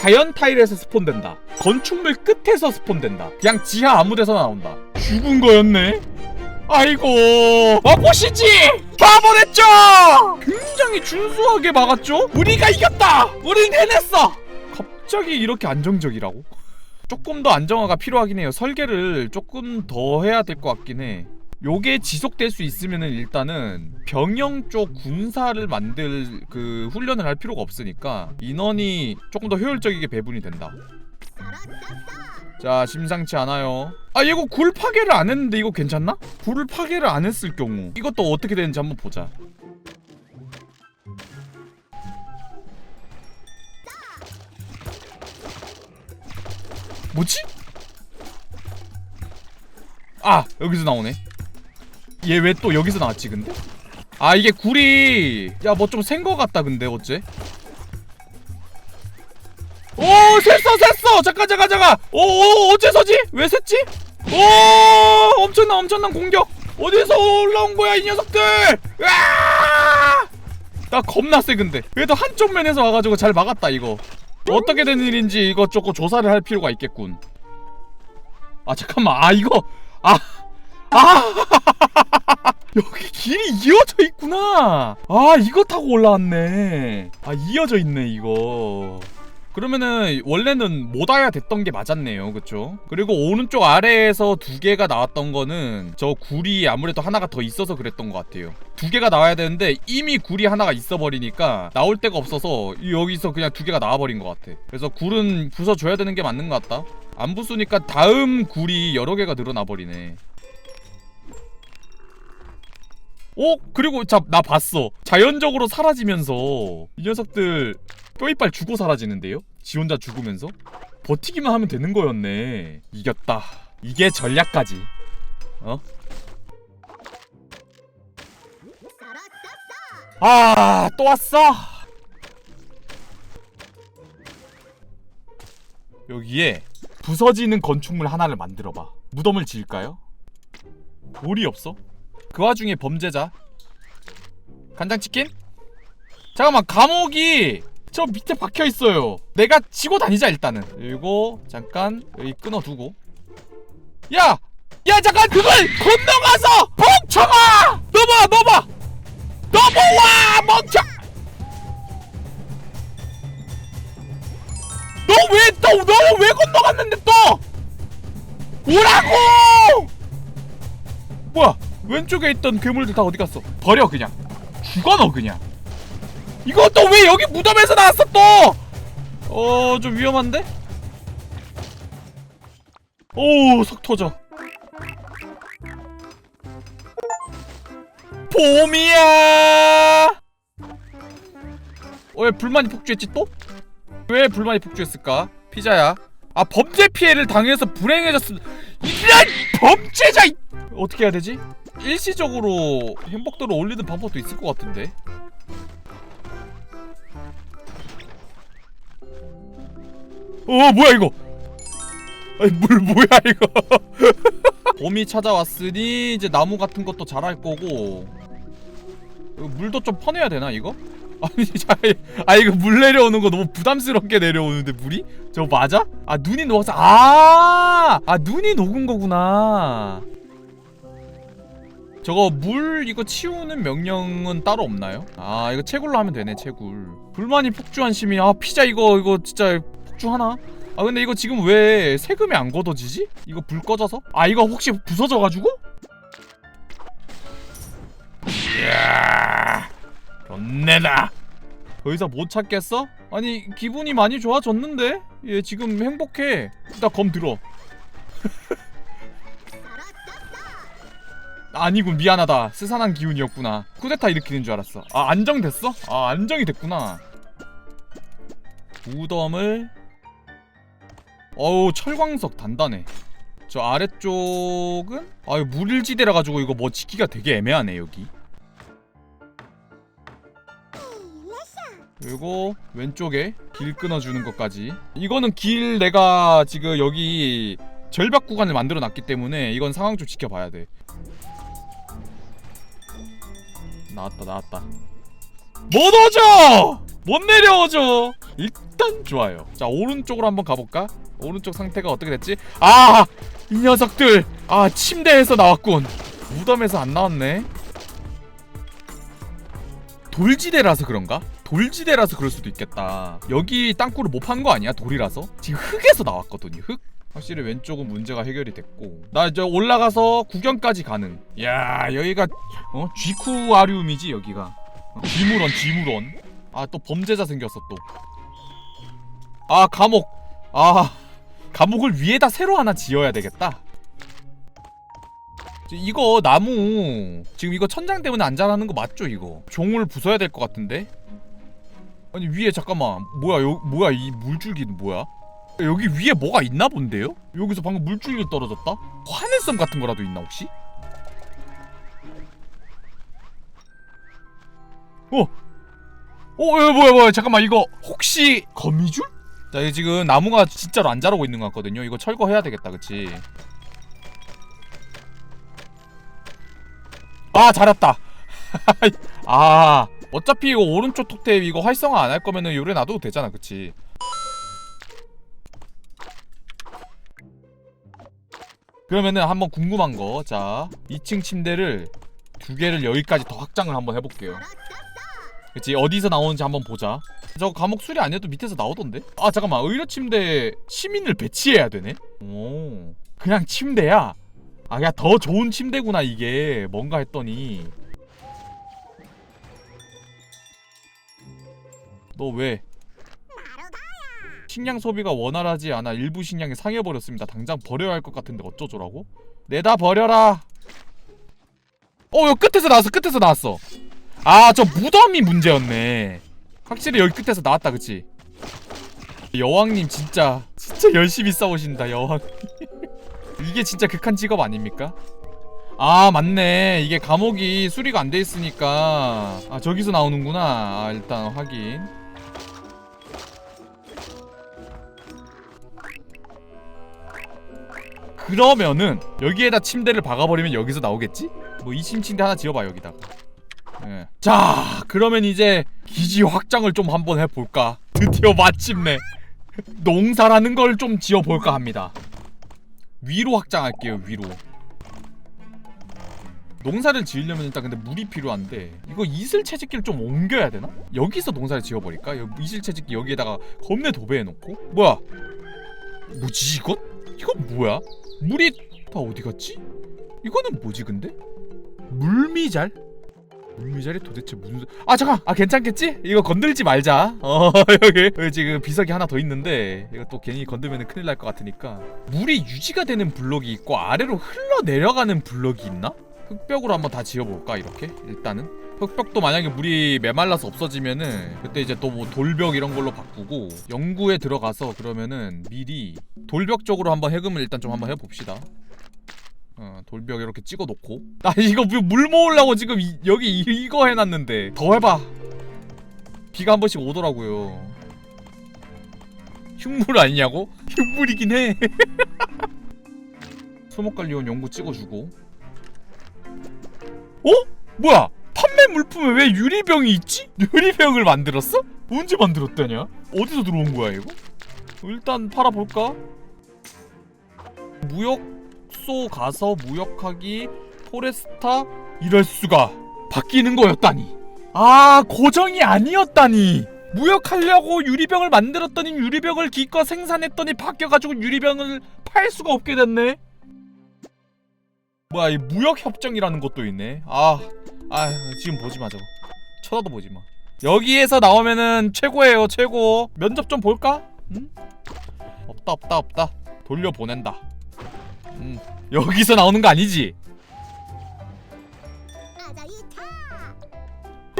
자연 타일에서 스폰된다. 건축물 끝에서 스폰된다. 그냥 지하 아무 데서나 나온다. 죽은 거였네. 아이고 와보시지 가보냈죠 굉장히 준수하게 막았죠 우리가 이겼다 우린 해냈어 갑자기 이렇게 안정적이라고 조금 더 안정화가 필요하긴 해요 설계를 조금 더 해야 될 것 같긴 해 요게 지속될 수 있으면은 일단은 병영 쪽 군사를 만들 그 훈련을 할 필요가 없으니까 인원이 조금 더 효율적이게 배분이 된다 자 심상치 않아요 아 이거 굴 파괴를 안 했는데 이거 괜찮나? 굴을 파괴를 안 했을 경우 이것도 어떻게 되는지 한번 보자 뭐지? 아 여기서 나오네 얘 왜 또 여기서 나왔지 근데? 아 이게 굴이 야 뭐 좀 센 거 같다 근데 어째? 오 샜어 샜어! 잠깐 잠깐 잠깐! 오오 어째서지? 왜 샜지? 오 엄청난 엄청난 공격! 어디서 올라온 거야 이 녀석들! 으아! 나 겁나 세 근데. 그래도 한쪽 면에서 와가지고 잘 막았다 이거. 어떻게 된 일인지 조금 조사를 할 필요가 있겠군. 아 잠깐만. 아 이거! 아! 아! 여기 길이 이어져 있구나. 아, 이거 타고 올라왔네. 아, 이어져 있네, 이거. 그러면은 원래는 못 와야 됐던 게 맞았네요. 그쵸? 그리고 오른쪽 아래에서 두 개가 나왔던 거는 저 굴이 아무래도 하나가 더 있어서 그랬던 것 같아요. 두 개가 나와야 되는데 이미 굴이 하나가 있어 버리니까 나올 데가 없어서 여기서 그냥 두 개가 나와 버린 것 같아. 그래서 굴은 부숴줘야 되는 게 맞는 것 같다. 안 부수니까 다음 굴이 여러 개가 늘어나 버리네. 어? 그리고 자, 나 봤어. 자연적으로 사라지면서 이 녀석들 뼈이빨 죽고 사라지는데요? 지 혼자 죽으면서? 버티기만 하면 되는 거였네. 이겼다. 이게 전략까지. 어? 아, 또 왔어. 여기에 부서지는 건축물 하나를 만들어 봐. 무덤을 지을까요? 돌이 없어? 그 와중에 범죄자 간장치킨? 잠깐만 감옥이 저 밑에 박혀 있어요. 내가 치고 다니자 일단은. 그리고 잠깐 여기 끊어두고. 야, 야 잠깐 그걸 건너가서 멍청아! 넘어 넘어 넘어와 멍청. 너왜 또 너는 왜 건너갔는데 또 오라고! 뭐야? 왼쪽에 있던 괴물들 다 어디 갔어? 버려 그냥. 죽어 너 그냥. 이거 또 왜 여기 무덤에서 나왔어 또? 어, 좀 위험한데? 오, 석 터져. 봄이야. 어, 왜 불만이 폭주했지 또? 왜 불만이 폭주했을까? 피자야. 아 범죄 피해를 당해서 불행해졌음. 이런 범죄자! 이- 어떻게 해야 되지? 일시적으로 행복도를 올리는 방법도 있을 것 같은데. 어 뭐야 이거? 아니 물 뭐야 이거? 봄이 찾아왔으니 이제 나무 같은 것도 자랄 거고 물도 좀 퍼내야 되나 이거? 아니 자, 아 이거 물 내려오는 거 너무 부담스럽게 내려오는데 물이? 저거 맞아? 아 눈이 녹아서 아, 아 눈이 녹은 거구나. 저거 물 이거 치우는 명령은 따로 없나요? 아 이거 채굴로 하면 되네 채굴. 불만이 폭주한 시민 아 피자 이거 이거 진짜 폭주하나? 아 근데 이거 지금 왜 세금이 안 걷어지지? 이거 불 꺼져서? 아 이거 혹시 부서져가지고? 이야 좋네다 더 이상 못 찾겠어? 아니 기분이 많이 좋아졌는데? 얘 지금 행복해 나검 들어 아니군 미안하다. 스산한 기운이었구나. 쿠데타 일으키는 줄 알았어. 아 안정됐어? 아 안정이 됐구나. 무덤을. 어우 철광석 단단해. 저 아래쪽은? 아유 물일지대라 가지고 이거 뭐 짓기가 되게 애매하네 여기. 그리고 왼쪽에 길 끊어주는 것까지. 이거는 길 내가 지금 여기 절벽 구간을 만들어 놨기 때문에 이건 상황 좀 지켜봐야 돼 나왔다 나왔다 못 오죠 못 내려오죠 일단 좋아요 자 오른쪽으로 한번 가볼까 오른쪽 상태가 어떻게 됐지 아 이 녀석들 아 침대에서 나왔군 무덤에서 안 나왔네 돌지대라서 그런가? 돌지대라서 그럴 수도 있겠다. 여기 땅굴을 못 판 거 아니야? 돌이라서? 지금 흙에서 나왔거든요. 흙. 확실히 왼쪽은 문제가 해결이 됐고 나 이제 올라가서 구경까지 가능. 야 여기가 어 쥐쿠아리움이지 여기가. 어, 쥐물원 쥐물원. 아또 범죄자 생겼어 또. 아 감옥. 아 감옥을 위에다 새로 하나 지어야 되겠다. 이거 나무 지금 이거 천장 때문에 안 자라는 거 맞죠 이거 종을 부숴야 될 것 같은데 아니 위에 잠깐만 뭐야 요 뭐야 이 물줄기는 뭐야 여기 위에 뭐가 있나 본데요? 여기서 방금 물줄기 떨어졌다? 화내성 같은 거라도 있나 혹시? 어! 어, 야, 뭐야, 뭐야, 잠깐만, 이거, 혹시, 거미줄? 자, 이게 지금 나무가 진짜로 안 자라고 있는 것 같거든요. 이거 철거해야 되겠다, 그치? 아 잘했다. 아 어차피 이거 오른쪽 톡탭 이거 활성화 안 할 거면은 요래 놔둬도 되잖아 그치 그러면은 한번 궁금한 거 자 2층 침대를 두 개를 여기까지 더 확장을 한번 해볼게요. 그치 어디서 나오는지 한번 보자. 저 감옥 수리 안 해도 밑에서 나오던데? 아 잠깐만. 의료 침대에 시민을 배치해야 되네? 오 그냥 침대야? 아, 야, 더 좋은 침대구나, 이게. 뭔가 했더니. 너 왜? 식량 소비가 원활하지 않아 일부 식량이 상해버렸습니다. 당장 버려야 할 것 같은데 어쩌죠라고? 내다 버려라! 어, 여기 끝에서 나왔어, 끝에서 나왔어. 아, 저 무덤이 문제였네. 확실히 여기 끝에서 나왔다, 그치? 여왕님 진짜, 진짜 열심히 싸우신다, 여왕. 이게 진짜 극한 직업 아닙니까? 아 맞네 이게 감옥이 수리가 안 돼 있으니까 아 저기서 나오는구나 아 일단 확인 그러면은 여기에다 침대를 박아버리면 여기서 나오겠지? 뭐 2층 침대 하나 지어봐 여기다가 예. 자 그러면 이제 기지 확장을 좀 한번 해볼까 드디어 마침내 농사라는 걸 좀 지어볼까 합니다 위로 확장할게요 위로 농사를 지으려면 일단 근데 물이 필요한데 이거 이슬 채집기를 좀 옮겨야 되나? 여기서 농사를 지어버릴까? 이슬 채집기 여기에다가 겁내 도배해놓고 뭐야 뭐지 이건? 이건 뭐야? 물이 다 어디 갔지? 이거는 뭐지 근데? 물미잘? 물미잘이 도대체 무슨 아 잠깐 아 괜찮겠지? 이거 건들지 말자 어 여기, 여기 지금 비석이 하나 더 있는데 이거 또 괜히 건들면 큰일 날 것 같으니까 물이 유지가 되는 블럭이 있고 아래로 흘러 내려가는 블럭이 있나? 흙벽으로 한번 다 지어볼까 이렇게 일단은 흙벽도 만약에 물이 메말라서 없어지면은 그때 이제 또 뭐 돌벽 이런 걸로 바꾸고 연구에 들어가서 그러면은 미리 돌벽 쪽으로 한번 해금을 일단 좀 한번 해봅시다. 어, 돌벽 이렇게 찍어 놓고. 나 이거 물- 물 모으려고 지금 이, 여기 이, 이거 해놨는데. 더 해봐. 비가 한 번씩 오더라고요. 흉물 아니냐고? 흉물이긴 해. 수목관리원 연구 찍어주고. 어? 뭐야 물품에 왜 유리병이 있지? 유리병을 만들었어? 언제 만들었다냐? 어디서 들어온 거야 이거? 일단 팔아볼까? 무역소 가서 무역하기 포레스타 이럴 수가 바뀌는 거였다니 아 고정이 아니었다니 무역하려고 유리병을 만들었더니 유리병을 기껏 생산했더니 바뀌어가지고 유리병을 팔 수가 없게 됐네 뭐야 이 무역 협정이라는 것도 있네 아, 아 지금 보지 마 저거 쳐다도 보지 마 여기에서 나오면은 최고예요 최고 면접 좀 볼까? 응? 없다 없다 없다 돌려 보낸다 음 여기서 나오는 거 아니지?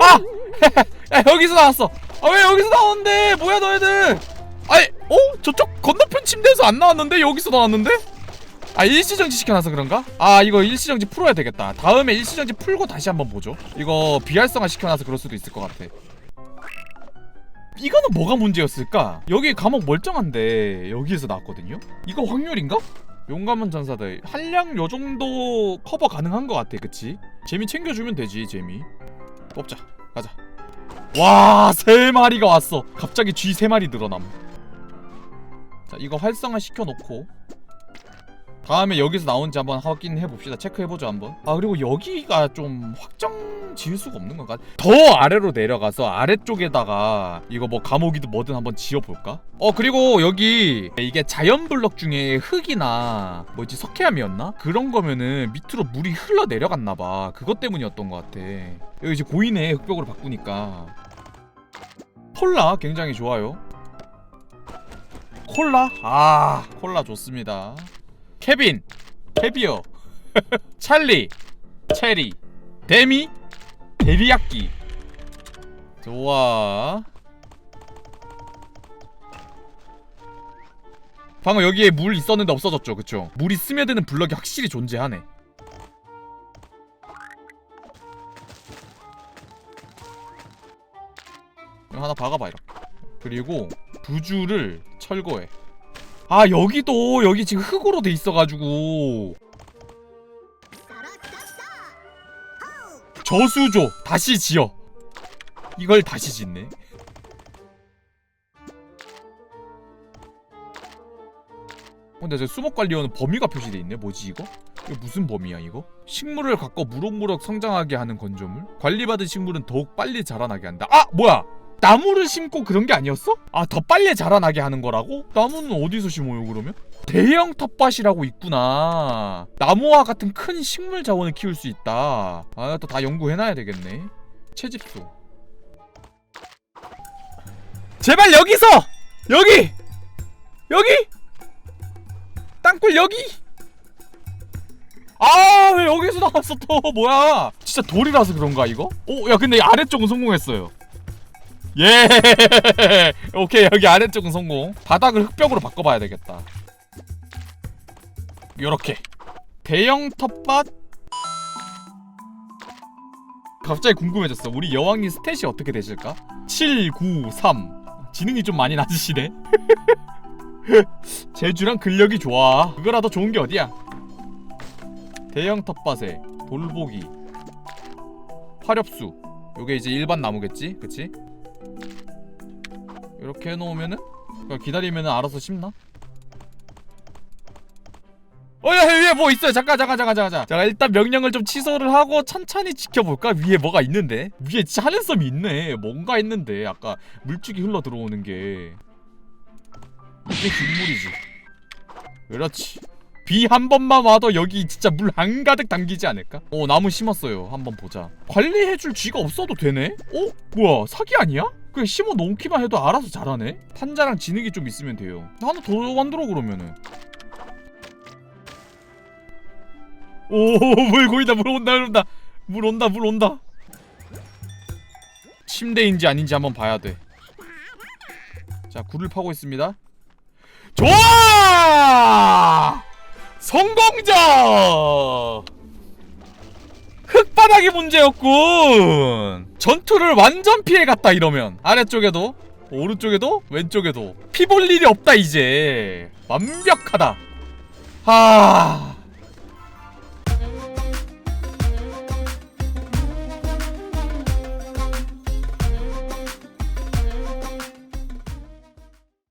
아! 야, 여기서 나왔어 아 왜 여기서 나오는데 뭐야 너희들 아니 어? 저쪽 건너편 침대에서 안 나왔는데 여기서 나왔는데? 아 일시정지 시켜놔서 그런가? 아 이거 일시정지 풀어야 되겠다 다음에 일시정지 풀고 다시 한번 보죠 이거 비활성화 시켜놔서 그럴 수도 있을 것 같아 이거는 뭐가 문제였을까? 여기 감옥 멀쩡한데 여기에서 나왔거든요? 이거 확률인가? 용감한 전사들 한량 요정도 커버 가능한 것 같아 그치? 재미 챙겨주면 되지 재미 뽑자 가자 와, 세 마리가 왔어. 갑자기 쥐세 마리 늘어남. 자, 이거 활성화 시켜놓고 다음에 여기서 나온지 한번 확인해 봅시다. 체크해 보죠 한번. 아 그리고 여기가 좀 확정 지을 수가 없는 건가? 더 아래로 내려가서 아래쪽에다가 이거 뭐 감옥이든 뭐든 한번 지어 볼까? 어 그리고 여기 이게 자연 블럭 중에 흙이나 뭐지 석회암이었나? 그런 거면은 밑으로 물이 흘러 내려갔나 봐. 그것 때문이었던 것 같아. 여기 이제 고인의 흑벽으로 바꾸니까 콜라 굉장히 좋아요. 콜라? 아 콜라 좋습니다. 케빈, 캐비어, 찰리, 체리, 데미, 데리야끼. 좋아. 방금 여기에 물 있었는데 없어졌죠, 그쵸? 물이 스며드는 블럭이 확실히 존재하네. 하나 박아봐 이렇게. 그리고 부주를 철거해. 아 여기도 여기 지금 흙으로 돼 있어가지고. 저수조 다시 지어. 이걸 다시 짓네. 어, 근데 저 수목관리원은 범위가 표시돼 있네? 뭐지 이거? 이거 무슨 범위야 이거? 식물을 갖고 무럭무럭 성장하게 하는 건조물? 관리받은 식물은 더욱 빨리 자라나게 한다. 아 뭐야 나무를 심고 그런 게 아니었어? 아 더 빨리 자라나게 하는 거라고? 나무는 어디서 심어요 그러면? 대형 텃밭이라고 있구나 나무와 같은 큰 식물 자원을 키울 수 있다 아 또 다 연구해놔야 되겠네 채집소 제발 여기서! 여기! 여기! 땅굴 여기! 아 왜 여기서 나왔어 또 뭐야 진짜 돌이라서 그런가 이거? 오야 근데 이 아래쪽은 성공했어요 예. 오케이 여기 아래쪽은 성공. 바닥을 흙벽으로 바꿔봐야 되겠다. 요렇게. 대형 텃밭? 갑자기 궁금해졌어. 우리 여왕님 스탯이 어떻게 되실까? 7, 9, 3 지능이 좀 많이 낮으시네. 제주랑 근력이 좋아. 그거라도 좋은 게 어디야? 대형 텃밭에 돌보기. 화렵수. 요게 이제 일반 나무겠지? 그치? 이렇게 해놓으면은? 기다리면은 알아서 심나? 어야 위에 뭐 있어요? 잠깐 잠깐 잠깐 잠깐 잠깐. 자 일단 명령을 좀 취소를 하고 천천히 지켜볼까? 위에 뭐가 있는데? 위에 진짜 하늘섬이 있네. 뭔가 있는데 아까 물줄기 흘러 들어오는 게. 이게 빗물이지. 그렇지. 비 한 번만 와도 여기 진짜 물 한 가득 담기지 않을까? 오 나무 심었어요. 한번 보자. 관리해줄 쥐가 없어도 되네? 어? 뭐야 사기 아니야? 그냥 심어 놓기만 해도 알아서 자라네? 판자랑 진흙이 좀 있으면 돼요. 하나 더 만들어 그러면은. 오물 고이다 물 온다 물 온다. 물 온다 물 온다. 침대인지 아닌지 한번 봐야 돼자 굴을 파고 있습니다. 좋아! 성공적 흙바닥이 문제였군. 전투를 완전 피해갔다 이러면. 아래쪽에도 오른쪽에도 왼쪽에도. 피 볼 일이 없다 이제. 완벽하다. 하